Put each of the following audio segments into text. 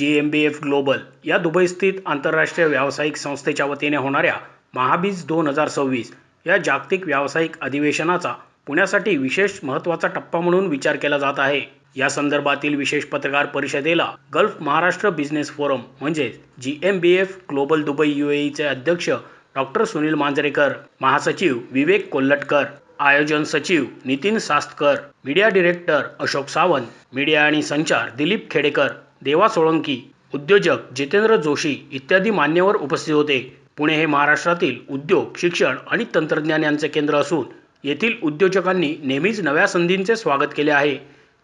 G M B F global या दुबईस्थित आंतरराष्ट्रीय व्यावसायिक संस्थेच्या वतीने होणाऱ्या महाबीज दोन हजार सव्वीस या जागतिक व्यावसायिक अधिवेशनाचा पुण्यासाठी विशेष महत्त्वाचा टप्पा म्हणून विचार केला जात आहे. या संदर्भातील विशेष पत्रकार परिषदेला गल्फ महाराष्ट्र बिझनेस फोरम म्हणजेच G M B F global Dubai U चे अध्यक्ष डॉक्टर सुनील मांजरेकर महासचिव विवेक कोल्हटकर आयोजन सचिव Nitin Sastkar media director Ashok Sawant media आणि संचार दिलीप खेडेकर देवा सोळंकी उद्योजक जितेंद्र जोशी इत्यादी मान्यवर उपस्थित होते. पुणे हे महाराष्ट्रातील उद्योग शिक्षण आणि तंत्रज्ञान यांचे केंद्र असून येथील उद्योजकांनी नेहमीच नव्या संधींचे स्वागत केले आहे.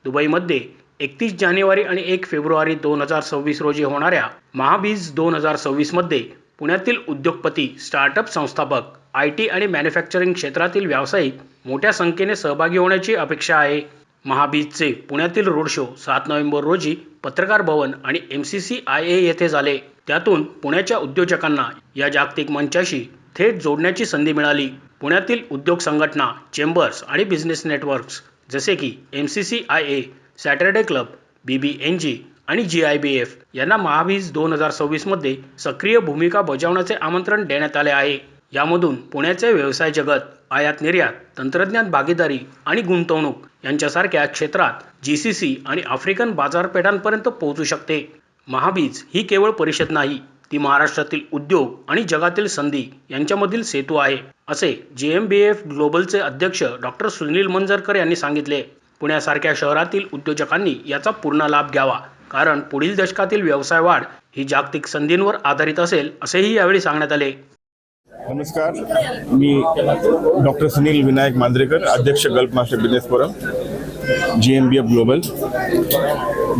दुबईमध्ये एकतीस जानेवारी आणि एक फेब्रुवारी दोन हजार सव्वीस रोजी होणाऱ्या महाबीज दोन हजार सव्वीसमध्ये पुण्यातील उद्योगपती स्टार्टअप संस्थापक आय टी आणि मॅन्युफॅक्चरिंग क्षेत्रातील व्यावसायिक मोठ्या संख्येने सहभागी होण्याची अपेक्षा आहे. महाबीजचे पुण्यातील रोड शो सात नोव्हेंबर रोजी पत्रकार भवन आणि M C C I A येथे झाले. त्यातून पुण्याच्या उद्योजकांना या जागतिक मंचाशी थेट जोडण्याची संधी मिळाली. पुण्यातील उद्योग संघटना चेंबर्स आणि बिझनेस नेटवर्क्स जसे की M C C I A Saturday club B B N G आणि जी आय बी एफ यांना महाबीज दोन हजार सव्वीसमध्ये सक्रिय भूमिका बजावण्याचे आमंत्रण देण्यात आले आहे. यामधून पुण्याचे व्यवसाय जगत आयात निर्यात तंत्रज्ञान भागीदारी आणि गुंतवणूक यांच्यासारख्या क्षेत्रात जी सी सी आणि आफ्रिकन बाजारपेठांपर्यंत पोहोचू शकते. महाबीज ही केवळ परिषद नाही ती महाराष्ट्रातील उद्योग आणि जगातील संधी यांच्यामधील सेतू आहे असे जे एम बी एफ ग्लोबलचे अध्यक्ष डॉक्टर सुनील मंजरकर यांनी सांगितले. पुण्यासारख्या शहरातील उद्योजकांनी याचा पूर्ण लाभ घ्यावा कारण पुढील दशकातील व्यवसाय वाढ ही जागतिक संधींवर आधारित असेल असेही यावेळी सांगण्यात आले. नमस्कार. मी डॉक्टर सुनील विनायक मांद्रेकर अध्यक्ष gulf master business forum G M B F global.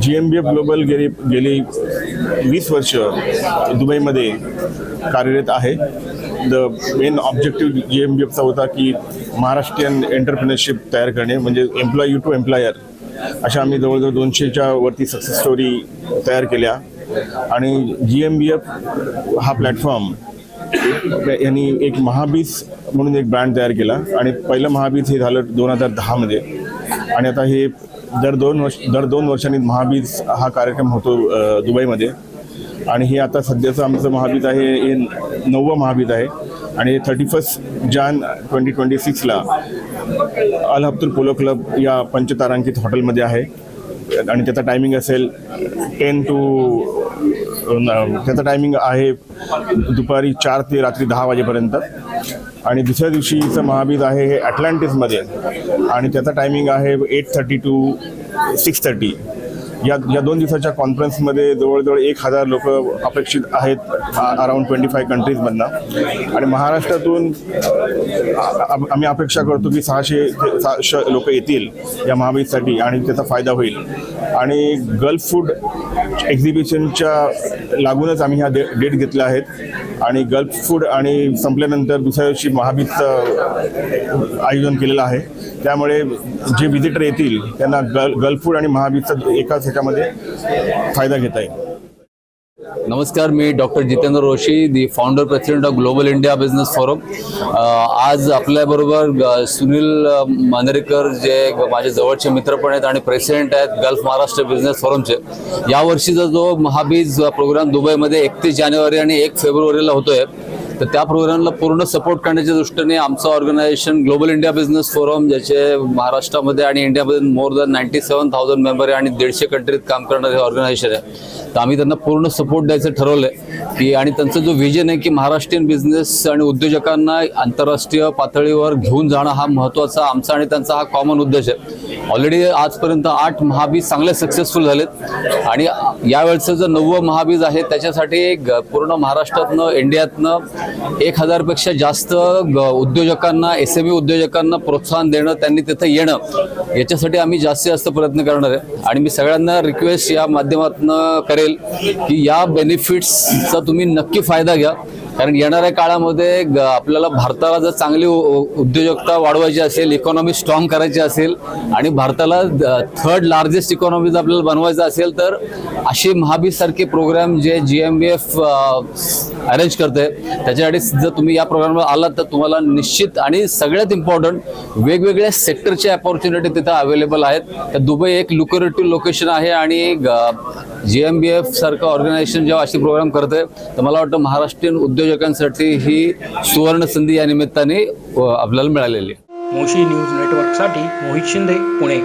G M B F global गेली गेली वीस वर्ष दुबईमध्ये कार्यरत आहे. The main objective G M B एफचा होता की महाराष्ट्रीयन एंटरप्रिनरशिप तयार करणे म्हणजे एम्प्लॉई यू टू एम्प्लॉयर अशा आम्ही जवळजवळ दोनशेच्या वरती सक्सेस स्टोरी तयार केल्या. आणि जी एम बी एफ हा प्लॅटफॉर्म यांनी एक महाबीज म्हणून एक ब्रँड तयार केला आणि पहिलं महाबीज हे झालं दोन हजार दहामध्ये. आणि आता हे दर दोन वर्ष दर दोन वर्षांनी महाबीज हा कार्यक्रम होतो दुबईमध्ये. आणि हे आता सध्याचं आमचं महाबीज आहे हे नववं महाबीज आहे. आणि हे thirty first Jan twenty twenty सिक्सला Al Abdul polo club या पंचतारांकित हॉटेलमध्ये आहे. आणि त्याचा टायमिंग असेल टेन टू त्याचं टायमिंग आहे दुपारी चार ते रात्री दहा वाजेपर्यंत. आणि दुसऱ्या दिवशीचं महाबीज आहे हे अटलांटिसमध्ये आणि त्याचा टायमिंग आहे eight thirty to six thirty या या दोन दिवसाच्या कॉन्फरन्समध्ये जवळजवळ एक हजार लोक अपेक्षित आहेत अराउंड ट्वेंटी फाय कंट्रीजमधनं आणि महाराष्ट्रातून आम्ही अपेक्षा करतो की सहाशे सहाशे लोक येतील या महाबीजसाठी आणि त्याचा फायदा होईल. आणि गल्फ फूड एक्झिबिशनच्या लागूनच आम्ही ह्या डे डेट घेतल्या आहेत आणि गल्फ फूड आणि संपल्यानंतर दुसऱ्या दिवशी महाबीजचं आयोजन केलेलं आहे. त्यामुळे जे व्हिजिटर येतील त्यांना गल गल्फ फूड आणि महाबीजचा एकाच ह्याच्यामध्ये फायदा घेता येईल. नमस्कार मी doctor Jitendra Roshi the founder president of global India business forum आज आपल्याबरोबर ग- सुनील मांदरेकर जे माझे जवळचे मित्र पण आहेत आणि प्रेसिडेंट आहेत गल्फ महाराष्ट्र बिझनेस फोरमचे यावर्षीचा जो महाबीज प्रोग्राम दुबईमध्ये एकतीस जानेवारी आणि एक फेब्रुवारीला होतोय तर त्या प्रोग्रामला पूर्ण सपोर्ट करण्याच्या दृष्टीने आमचं organisation global India business forum ज्याचे महाराष्ट्रामध्ये आणि इंडियामध्ये more than ninety seven thousand member आहे आणि दीडशे कंट्रीत काम करणारे ऑर्गनायझेशन आहे. तर आम्ही त्यांना पूर्ण सपोर्ट द्यायचं ठरवलं आहे की आणि त्यांचं जो विजन आहे की महाराष्ट्रीयन बिझनेस आणि उद्योजकांना आंतरराष्ट्रीय पातळीवर घेऊन जाणं हा महत्त्वाचा आमचा आणि त्यांचा हा कॉमन उद्देश आहे. ऑलरेडी आजपर्यंत आठ महाबीज चांगले सक्सेसफुल झालेत. आणि यावेळचं जे नववं महाबीज आहे त्याच्यासाठी ग- पूर्ण महाराष्ट्रातनं इंडियातनं एक हजारपेक्षा जास्त ग- उद्योजकांना एस एम ई उद्योजकांना प्रोत्साहन देणं त्यांनी तिथं येणं याच्यासाठी आम्ही जास्तीत जास्त प्रयत्न करणार आहे. आणि मी सगळ्यांना रिक्वेस्ट या माध्यमातून करेल की या बेनिफिट्सचा तुम्ही नक्की फायदा घ्या. कारण येणाऱ्या काळामध्ये ग- आपल्याला भारताला जर चांगली उ- उद्योजकता वाढवायची असेल इकॉनॉमी स्ट्रॉंग करायची असेल आणि भारताला थर्ड लार्जेस्ट इकॉनॉमी जर आपल्याला बनवायचं असेल तर अशी महाबीज सारखे प्रोग्राम जे G M B F arrange करते त्याच्यासाठी जर तुम्ही या प्रोग्रामवर आलात तर तुम्हाला निश्चित आणि सगळ्यात इम्पॉर्टंट वेगवेगळ्या सेक्टरचे अपॉर्च्युनिटी तिथं अवेलेबल आहेत. तर दुबई एक लुकोरेटिव्ह लोकेशन आहे आणि ग- जी एम बी एफ सारखं ऑर्गनायझेशन जेव्हा असे प्रोग्राम करते तर मला वाटतं महाराष्ट्रीयन उद्योजकांसाठी ही सुवर्ण संधी या निमित्ताने आपल्याला मिळालेली आहे. मोशी न्यूज नेटवर्कसाठी मोहित शिंदे पुणे.